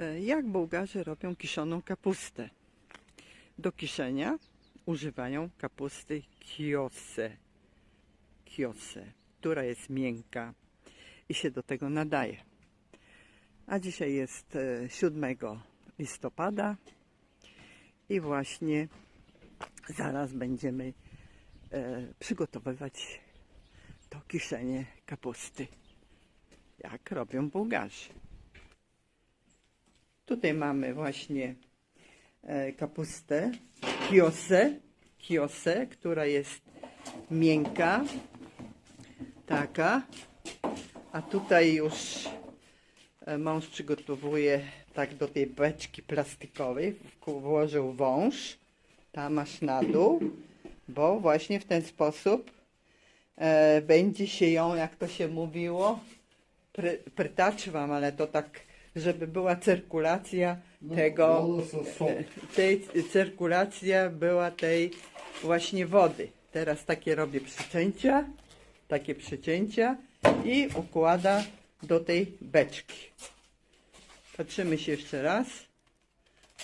E, Jak Bułgarzy robią kiszoną kapustę? Do kiszenia używają kapusty kiose, kiose, która jest miękka i się do tego nadaje. A dzisiaj jest e, 7 listopada i właśnie zaraz będziemy e, przygotowywać to kiszenie kapusty, jak robią Bułgarzy. Tutaj mamy właśnie e, kapustę kiosę, kiosę, która jest miękka, taka, a tutaj już e, mąż przygotowuje tak do tej beczki plastikowej, włożył wąż, tam aż na dół, bo właśnie w ten sposób e, będzie się ją, jak to się mówiło, pry, prytaczy wam, ale to tak, żeby była cyrkulacja no, tego, no, no, e, tej cyrkulacja była tej właśnie wody. Teraz takie robię przycięcia, takie przycięcia i układa do tej beczki. Patrzymy się jeszcze raz.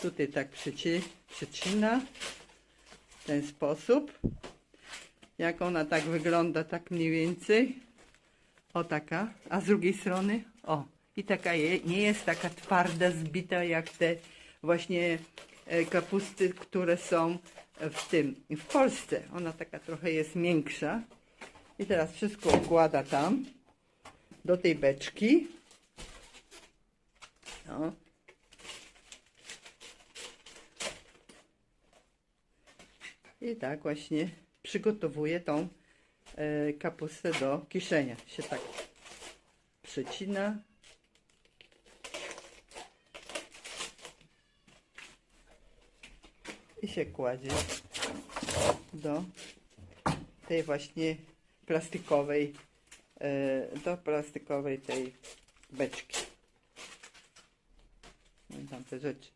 Tutaj tak przyci przycina w ten sposób. Jak ona tak wygląda, tak mniej więcej. O taka. A z drugiej strony, o, i taka je, nie jest taka twarda, zbita jak te właśnie e, kapusty, które są w tym, w Polsce. Ona taka trochę jest miększa. I teraz wszystko układa tam, do tej beczki. No. I tak właśnie przygotowuję tą e, kapustę do kiszenia. Się tak przecina. I się kładzie do tej właśnie plastikowej, e, do plastikowej tej beczki. No i tam te rzeczy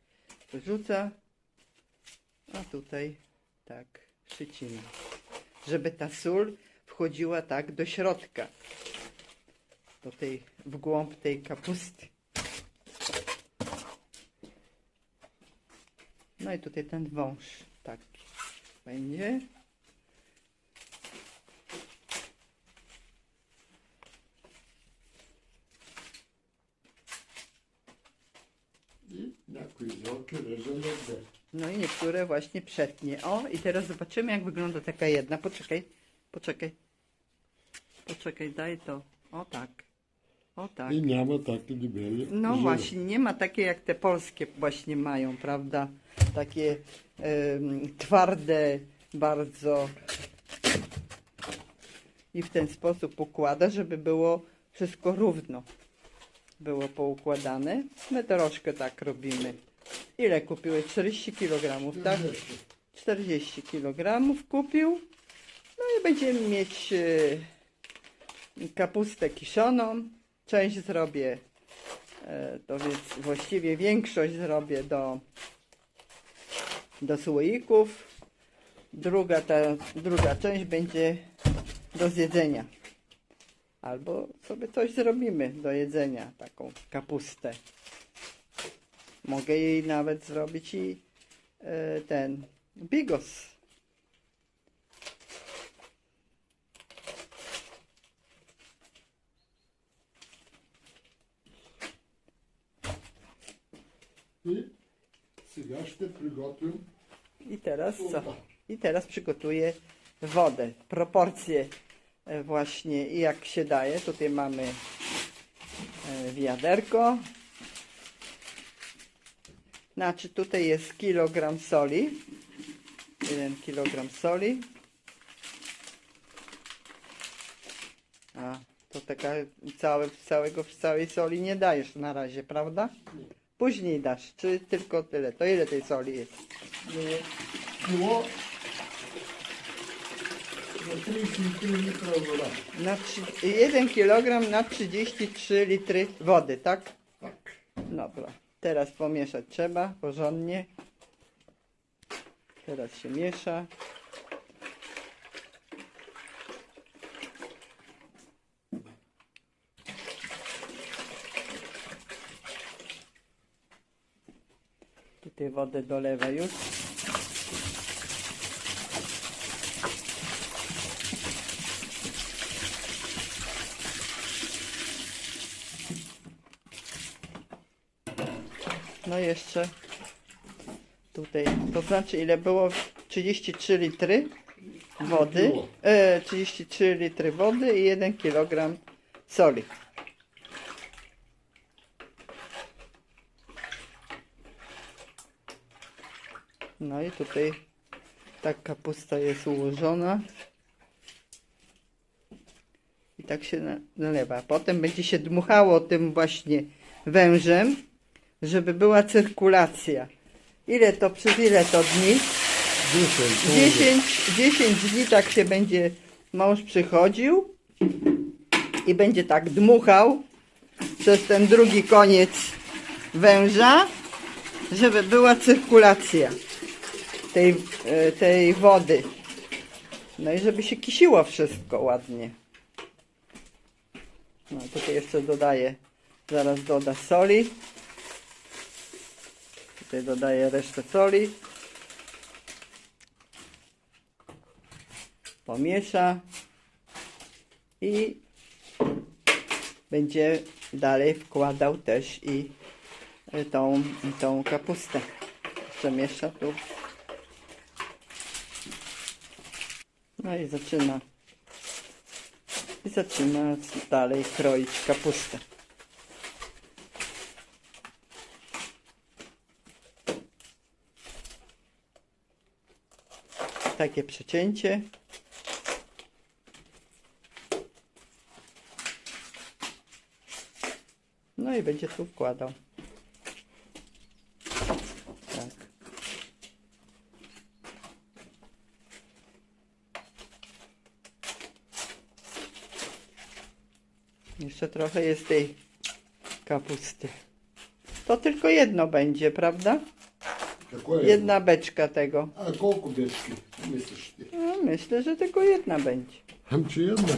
wyrzuca, a tutaj tak przycina, żeby ta sól wchodziła tak do środka, do tej, w głąb tej kapusty. No i tutaj ten wąż taki będzie. I na. No i niektóre właśnie przetnie. O, i teraz zobaczymy, jak wygląda taka jedna. Poczekaj, poczekaj. Poczekaj, daj to. O tak. O tak. I nie ma takiej libeli. No właśnie, nie ma takiej jak te polskie właśnie mają, prawda? Takie twarde bardzo. I w ten sposób układa, żeby było wszystko równo. Było poukładane. My troszkę tak robimy. Ile kupiłeś? 40 kg, tak? 40 kg kupił. No i będziemy mieć e, kapustę kiszoną. Część zrobię, e, to więc właściwie większość zrobię do, do słoików. Druga, ta, druga część będzie do zjedzenia. Albo sobie coś zrobimy do jedzenia, taką kapustę. Mogę jej nawet zrobić i e, ten bigos. И i teraz co? I teraz przygotuję wodę. Proporcje e, właśnie jak się daje. Tutaj mamy e, wiaderko. Znaczy tutaj jest kilogram soli. Jeden kilogram soli. A to taka całe, całego, całej soli nie dajesz na razie, prawda? Później dasz, czy tylko tyle? To ile tej soli jest? Było na 3, 1 kg na 33 litry wody, tak? Tak. Dobra. Teraz pomieszać trzeba porządnie. Teraz się miesza. Tutaj wodę dolewa już. No jeszcze tutaj, to znaczy ile było? 33 litry wody, e, 33 litry wody i 1 kg soli. No i tutaj tak kapusta jest ułożona. I tak się na- nalewa. Potem będzie się dmuchało tym właśnie wężem, żeby była cyrkulacja. Ile to, przez ile to dni? 10. 10, 10 dni tak się będzie mąż przychodził i będzie tak dmuchał przez ten drugi koniec węża, żeby była cyrkulacja tej, e, tej wody. No i żeby się kisiło wszystko ładnie. No tutaj jeszcze dodaję, zaraz doda soli. Tutaj dodaję resztę soli. pomiesza i będzie dalej wkładał też i y, tą, tą kapustę. Przemiesza tu. No i zaczyna i zaczyna dalej kroić kapustę. Takie przecięcie. No i będzie tu wkładał. Tak. Jeszcze trochę jest tej kapusty. To tylko jedno będzie, prawda? Какое? Jedna beczka tego. А колко бешки мислиш ти? No, myślę, że tylko jedna będzie. Ам, че една?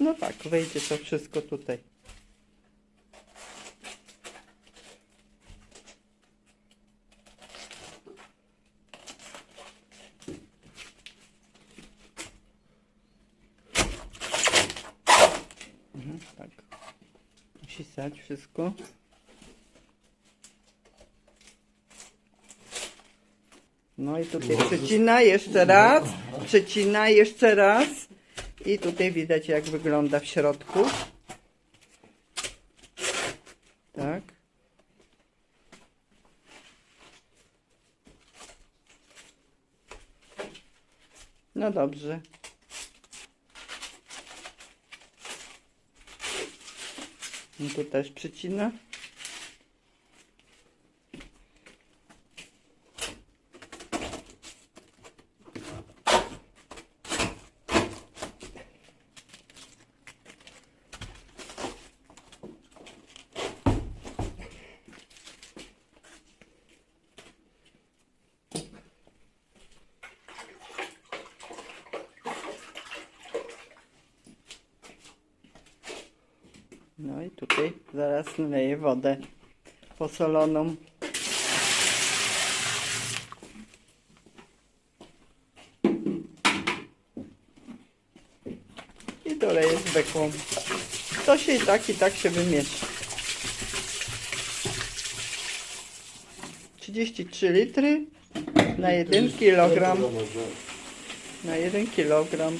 No tak, wejdzie to wszystko tutaj. Wszystko. No i tutaj przecina jeszcze raz, przecina jeszcze raz i tutaj widać jak wygląda w środku. Tak. No dobrze. I tu też przycina. No i tutaj zaraz naleję wodę posoloną. I doleję z beką. To się i tak i tak się wymiesza. 33 litry na 1 kg na 1 kg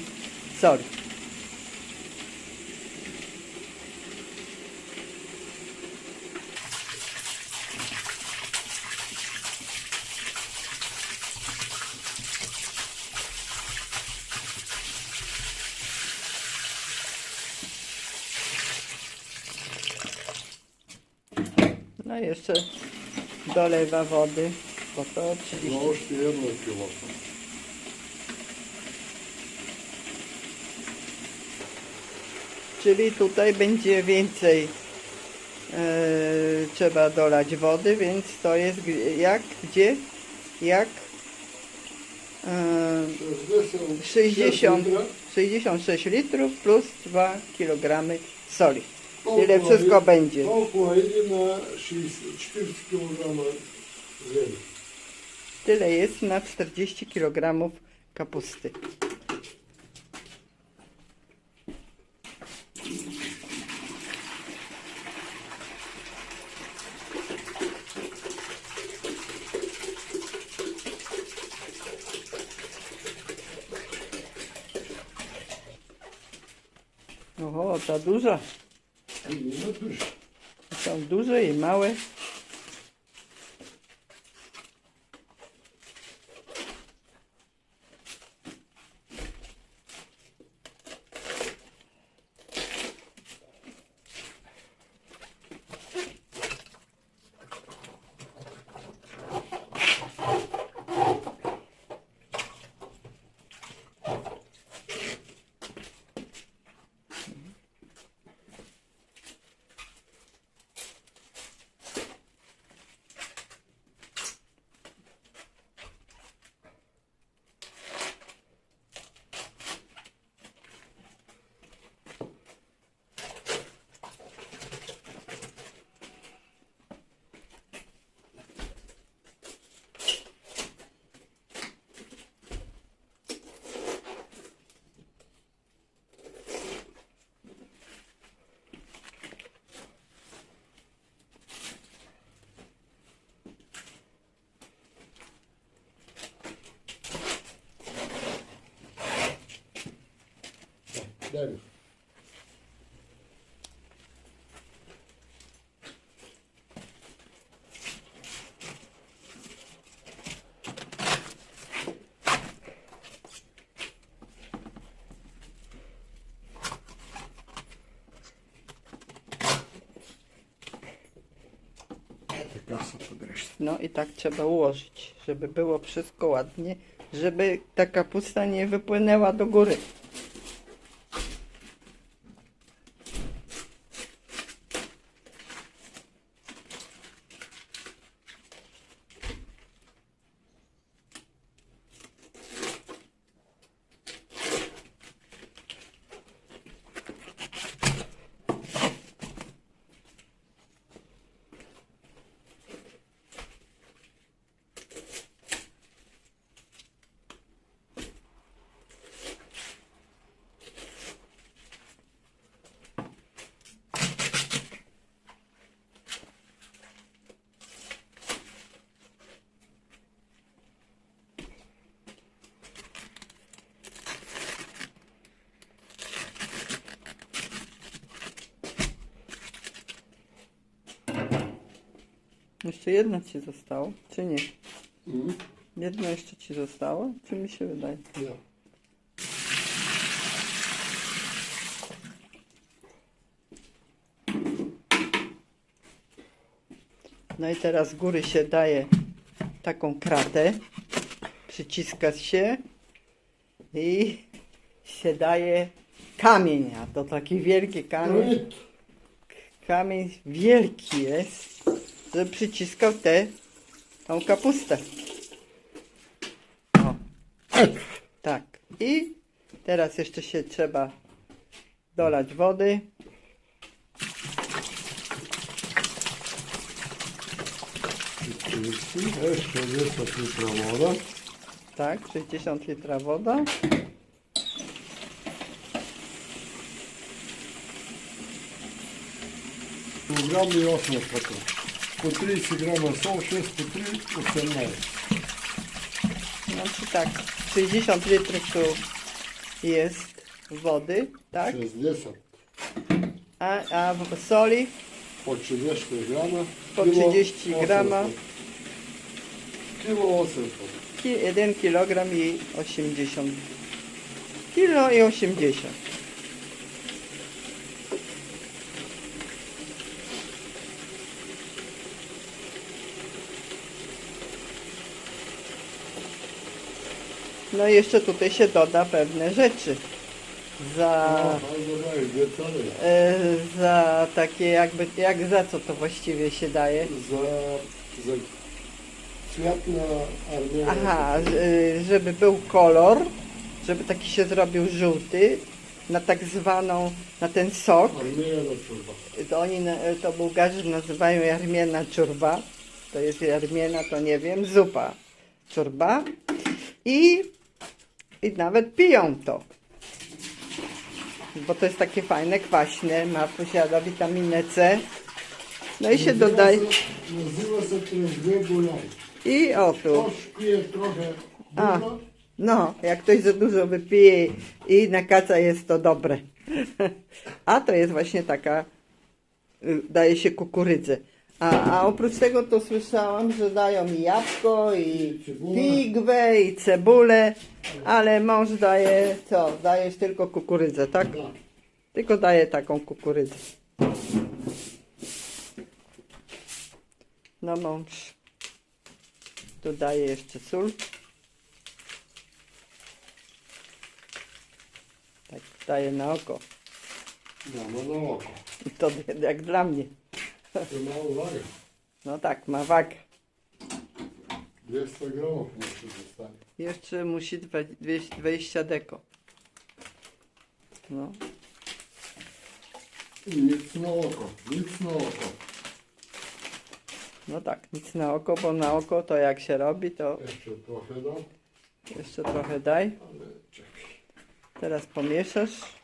soli. jeszcze dolewa wody, bo to oczywiście... No. Czyli tutaj będzie więcej yy, trzeba dolać wody, więc to jest jak, gdzie, jak yy, 60, 66 litrów plus 2 kg soli. Tyle wszystko będzie. Na 60, 40 kg ziemi. Tyle jest na 40 kg kapusty. Oho, ta duża. No tuż. Są duże i małe. Daj podresztą. No i tak trzeba ułożyć, żeby było wszystko ładnie, żeby ta kapusta nie wypłynęła do góry. Jeszcze jedno ci zostało, czy nie? Mhm. Jedno jeszcze ci zostało, czy mi się wydaje? Ja. No i teraz z góry się daje taką kratę, przyciska się i się daje kamień, a to taki wielki kamień. Kamień wielki jest, żeby przyciskał tę tą kapustę. O. Tak. I teraz jeszcze się trzeba dolać wody. Tak, jeszcze 60 litra woda. Tak, 60 litra woda. Programy osiem po 30 gramów są, 6 po 3, 18. No tak, 60 litrów tu jest wody, tak? 60. A, a w soli Po 30 gramów. po 30 osiem gramów. są. Kilo 800. 1 kg i 80. Kilo i 80. No i jeszcze tutaj się doda pewne rzeczy. Za, y, za takie jakby, jak za co to właściwie się daje? Za, za na armię. Aha, e, żeby był kolor, żeby taki się zrobił żółty, na tak zwaną, na ten sok. Czurba. To oni, to Bułgarzy nazywają jarmiena czurba. To jest jarmiena, to nie wiem, zupa czurba. I i nawet piją to, bo to jest takie fajne, kwaśne, ma, posiada witaminę C, no i się dodaje, Nazywa się i o tu. A. No, jak ktoś za dużo wypije i na kaca jest to dobre. A to jest właśnie taka, y, daje się kukurydzę. A, a oprócz tego to słyszałam, że dają i jabłko, i pigwę, i cebulę, ale mąż daje, co? Dajesz tylko kukurydzę, tak? tak. Tylko daje taką kukurydzę. No mąż. Tu daje jeszcze sól. Tak, daje na oko. No, no na oko. I to jak dla mnie. To ma uwagę. No tak, ma wagę. 200 gramów musi zostać. Jeszcze musi dwa- 200 20 deko. No, I nic na oko, nic na oko. no tak, nic na oko, bo na oko to jak się robi, to Jeszcze trochę dam, jeszcze trochę daj. ale czekaj. Teraz pomieszasz.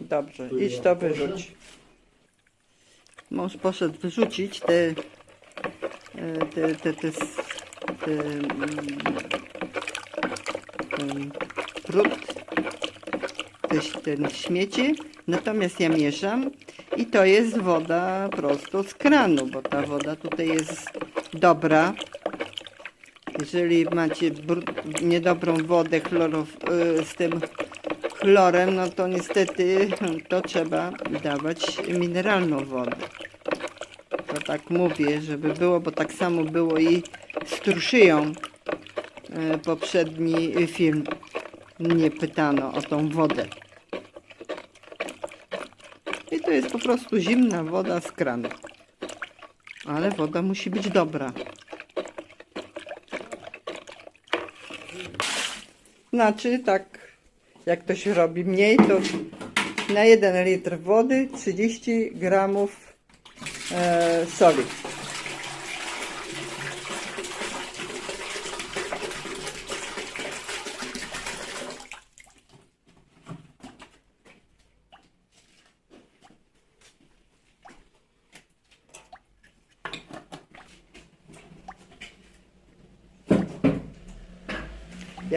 Dobrze, to idź to wyrzuć. Mąż poszedł wyrzucić te, e, te, te, te, te, mm, ten prut, te, ten śmieci. Natomiast ja mieszam i to jest woda prosto z kranu, bo ta woda tutaj jest dobra. Jeżeli macie br- niedobrą wodę chlorow, y, z tym chlorem, no to niestety to trzeba dawać mineralną wodę. To tak mówię, żeby było, bo tak samo było i z truszyją. E, Poprzedni film mnie pytano o tą wodę. I to jest po prostu zimna woda z kranu. Ale woda musi być dobra. Znaczy tak, jak ktoś robi mniej, to na 1 litr wody 30 gramów e, soli.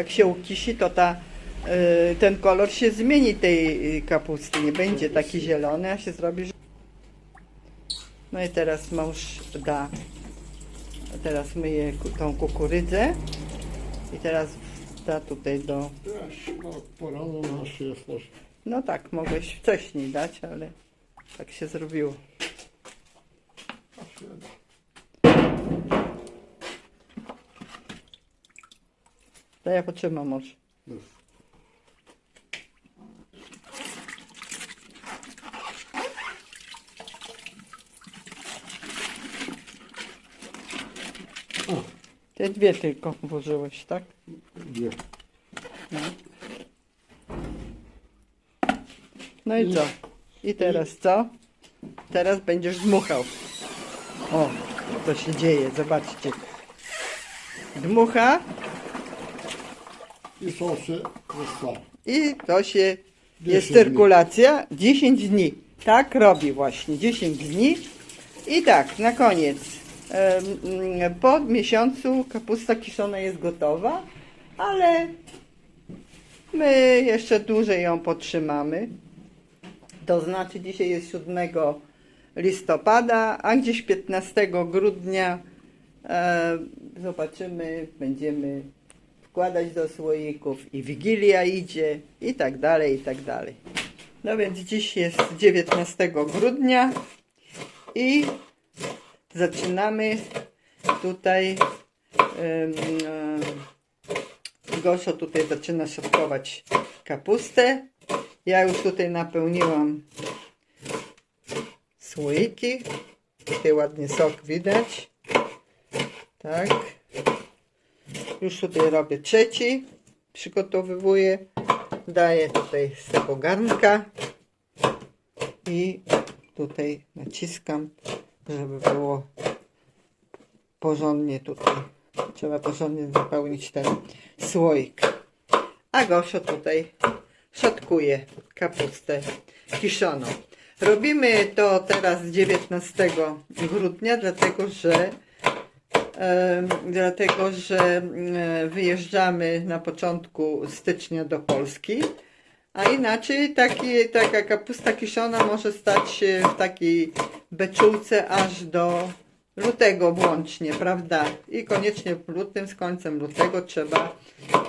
Jak się ukisi, to ta, y, ten kolor się zmieni tej y, kapusty. Nie będzie taki zielony, a się zrobi. No i teraz mąż da. Teraz myję tą kukurydzę. I teraz da tutaj do. No porano nasz. No tak, mogłeś wcześniej dać, ale tak się zrobiło. A się da. To ja potrzymam. Już. O, Te dwie tylko włożyłeś, tak? dwie. No i co? I teraz co? Teraz będziesz dmuchał. O, co się dzieje, zobaczcie. Dmucha I są się zostały. i to się jest 10 dni. cyrkulacja 10 dni. Tak robi właśnie 10 dni. I tak, na koniec. em, mm, Po miesiącu kapusta kiszona jest gotowa, ale my jeszcze dłużej ją potrzymamy. To znaczy dzisiaj jest 7 listopada, a gdzieś 15 grudnia e, zobaczymy, będziemy wkładać do słoików i Wigilia idzie i tak dalej, i tak dalej. No więc dziś jest 19 grudnia i zaczynamy tutaj Goszo tutaj zaczyna szatkować kapustę. Ja już tutaj napełniłam słoiki. Tutaj ładnie sok widać. Tak. Już tutaj robię trzeci. Przygotowywuję. Daję tutaj z tego garnka. I tutaj naciskam, żeby było porządnie tutaj. Trzeba porządnie wypełnić ten słoik. A Gosio tutaj szatkuje kapustę kiszoną. Robimy to teraz 19 grudnia, dlatego że dlatego, że wyjeżdżamy na początku stycznia do Polski. A inaczej taki, taka kapusta kiszona może stać się w takiej beczułce aż do lutego włącznie, prawda? I koniecznie w lutym, z końcem lutego trzeba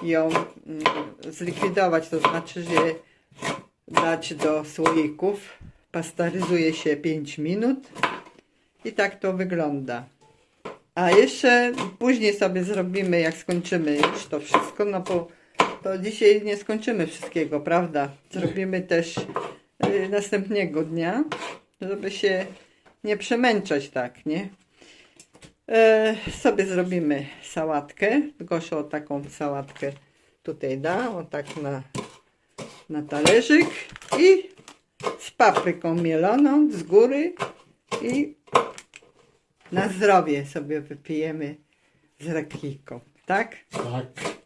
ją mm, zlikwidować, to znaczy, że dać do słoików. Pasteryzuje się 5 minut i tak to wygląda. A jeszcze później sobie zrobimy, jak skończymy już to wszystko, no bo to dzisiaj nie skończymy wszystkiego, prawda? Zrobimy też y, następnego dnia, żeby się nie przemęczać tak, nie? E, sobie zrobimy sałatkę. Gosia o taką sałatkę tutaj da, o tak na, na talerzyk i z papryką mieloną z góry i na zdrowie sobie wypijemy z rakiką, tak? Tak.